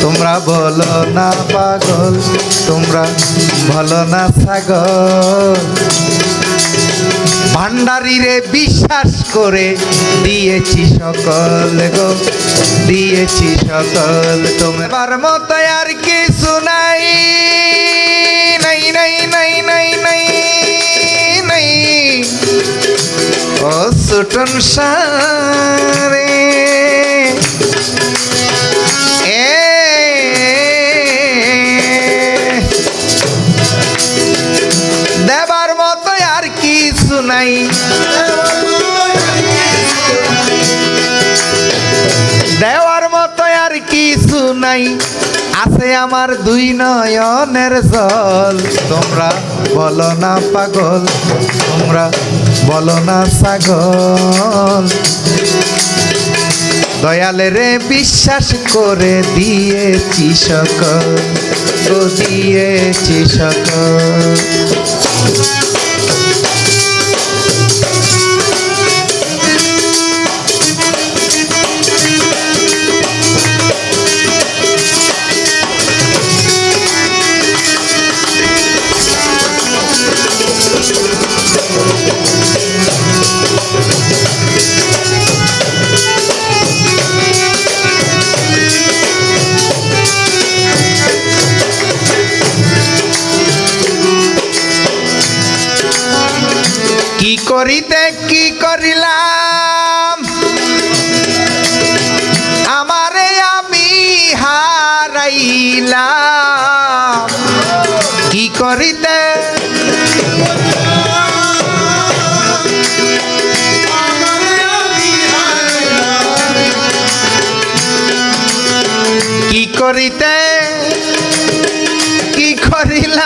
তোমরা বলো না পাগল, তোমরা বলো না ছাগল। ভান্ডারিরে বিশ্বাস করে দিয়েছি সকল গো, দিয়েছি সকল তোমার। মতো আর কিছু নাই নাই নাই নাই নাই নাই নাই। ও সুটন সারে। আমার দুই নয়নের জল। তোমরা বলো না পাগল, তোমরা বলো না সাগল দয়ালেরে বিশ্বাস করে দিয়েছি সকল দিয়েছি সকল। করিতে কি করিলাম? আমারে আমি হারাইলাম। কি করিতে? কি করিতে? কি করিলাম?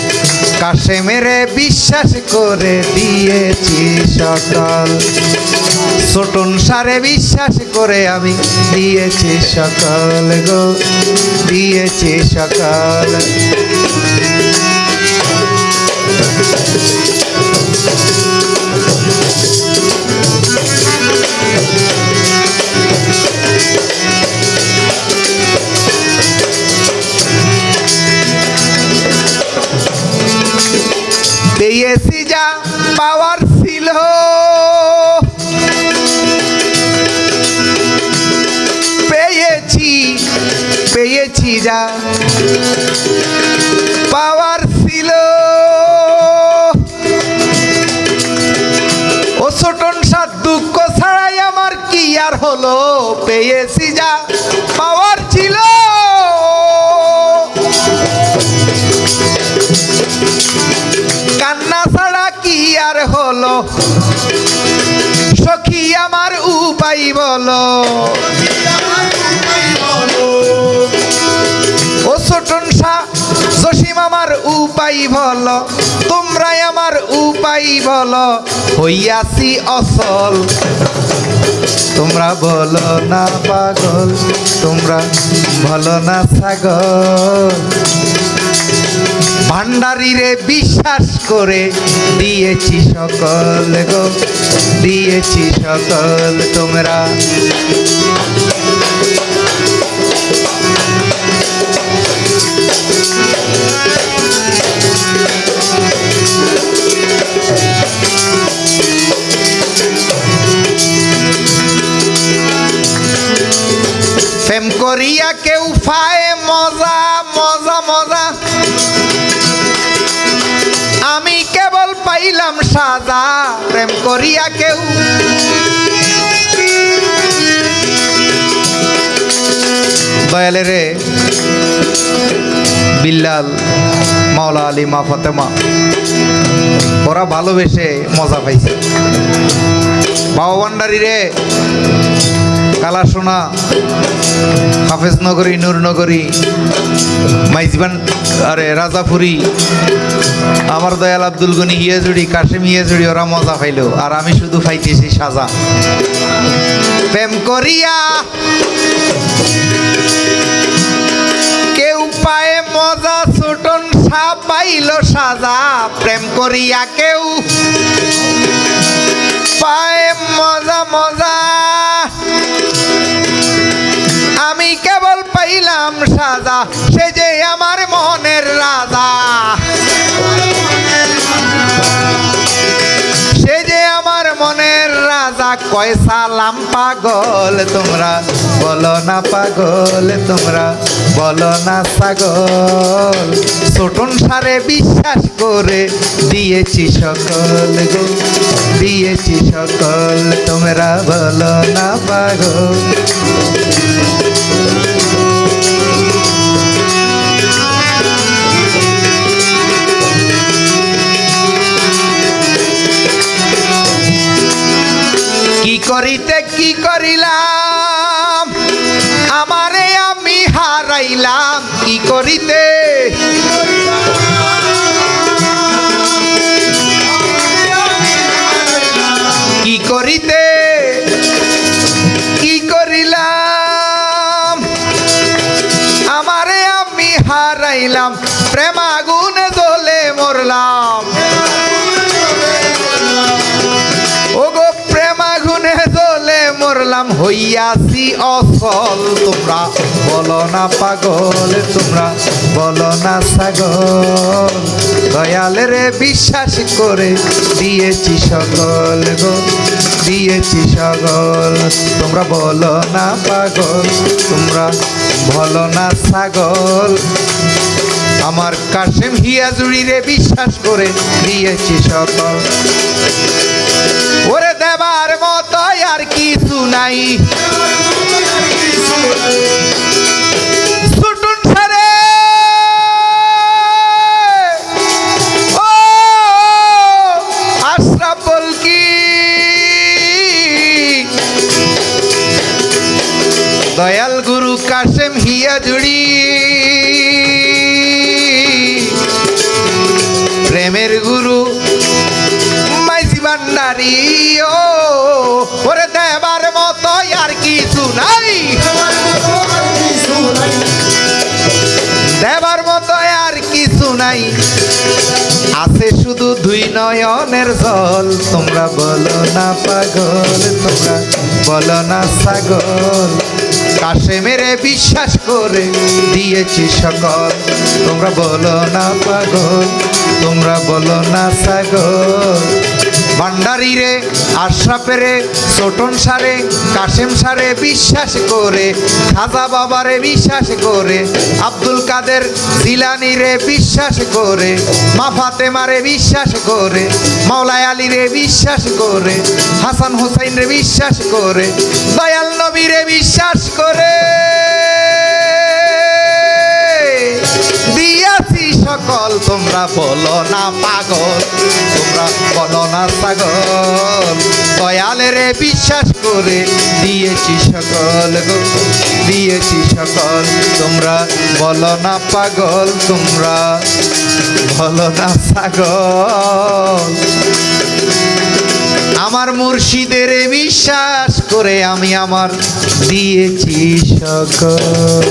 কাশে মেরে বিশ্বাস করে দিয়েছি সকল। ছোটন সারে বিশ্বাস করে আমি দিয়েছি সকল গো, দিয়েছি সকল। যা। পাওয়ার ছিল। ও ছোটন সাত দুঃখ ছাড়াই আমার কি আর হলো? পেয়েছি যা, পাওয়ার ছিল। কান্না ছাড়া কি আর হলো? সখী আমার উপায় বলো। শাহ জসিম আমার উপায় বলো, তোমরাই আমার উপায় বলো, হইয়াছি অসল তোমরা বলো না পাগল, তোমরা বলো না ছাগল। ভান্ডারিরে বিশ্বাস করে দিয়েছি সকল গো, দিয়েছি সকল তোমরা। সাজা প্রেম করিয়া কেউ। দয়ালে রে, বিল্লাল, মাওলা আলী, মা ফতেমা, ওরা ভালোবেসে মজা পাইছে। বাবা ভান্ডারি রে কালাসোনা, হাফেজ নগরী নূরনগরী মাইজবান, আরে রাজাপুরি, আমার দয়াল আব্দুল গনি হিয়াজুড়ি কাশিম হিয়াজুড়ি ওরা মজা পাইল। আর আমি শুধু পাইতেছি সাজা। প্রেম করিয়া কেউ পায়ে মজা, ছোটন সাপ পাইল সাজা। প্রেম করিয়া কেউ পাইলাম সাজা, সে যে আমার মনের রাজা। সে যে আমার মনের রাজা, কয় সালাম পাগল তোমরা, বলো না পাগল তোমরা, বলো না ছাগল। ছোটন সারে বিশ্বাস করে দিয়েছি সকল গো, দিয়েছি সকল তোমরা, বলো না পাগল। করিতে কি করিলাম? আমারে আমি হারাইলাম, কি করিতে? কি করিতে? কি করিলাম? আমারে আমি হারাইলাম প্রেম আগুনে জ্বলে মরলাম। মরলাম হইয়াছি অসল তোমরা বলো না পাগল, তোমরা বলো না ছাগল। দয়ালে বিশ্বাস করে দিয়েছি সকল গো, দিয়েছি সকল। তোমরা বলো না পাগল, তোমরা বলো না সাগল আমার কাশেম হিয়াজুড়ি রে বিশ্বাস করে দিয়েছি সকল। ওরে দেবার মতো আর কিছু নাই। ভান্ডারি ও ওরে দেবার মতো আর কিছু নাই। দেবার মতো আর কিছু নাই। আছে শুধু দুই নয়নের জল। তোমরা বলো না পাগল, তোমরা বলো না ছাগল। কাশে মেরে বিশ্বাস করে দিয়েছি সকল। তোমরা বলো না পাগল, তোমরা বলো না ছাগল। ভান্ডারি রে আশরাফে সারে, কাশেম সারে বিশ্বাস করে, খাজা বাবারে বিশ্বাস করে, আব্দুল কাদের জিলানি রে বিশ্বাস করে, মা ফাতেমারে বিশ্বাস করে, মাওলায় আলী রে বিশ্বাস করে, হাসান হোসেন রে বিশ্বাস করে, দয়াল নবী রে বিশ্বাস করে। সকল তোমরা বলো না পাগল, তোমরা বলো না পাগল দয়ালের বিশ্বাস করে দিয়েছি সকল গো, দিয়েছি সকল। তোমরা বলো না পাগল, তোমরা বলো না পাগল আমার মুর্শিদের বিশ্বাস করে আমি আমার দিয়েছি সকল।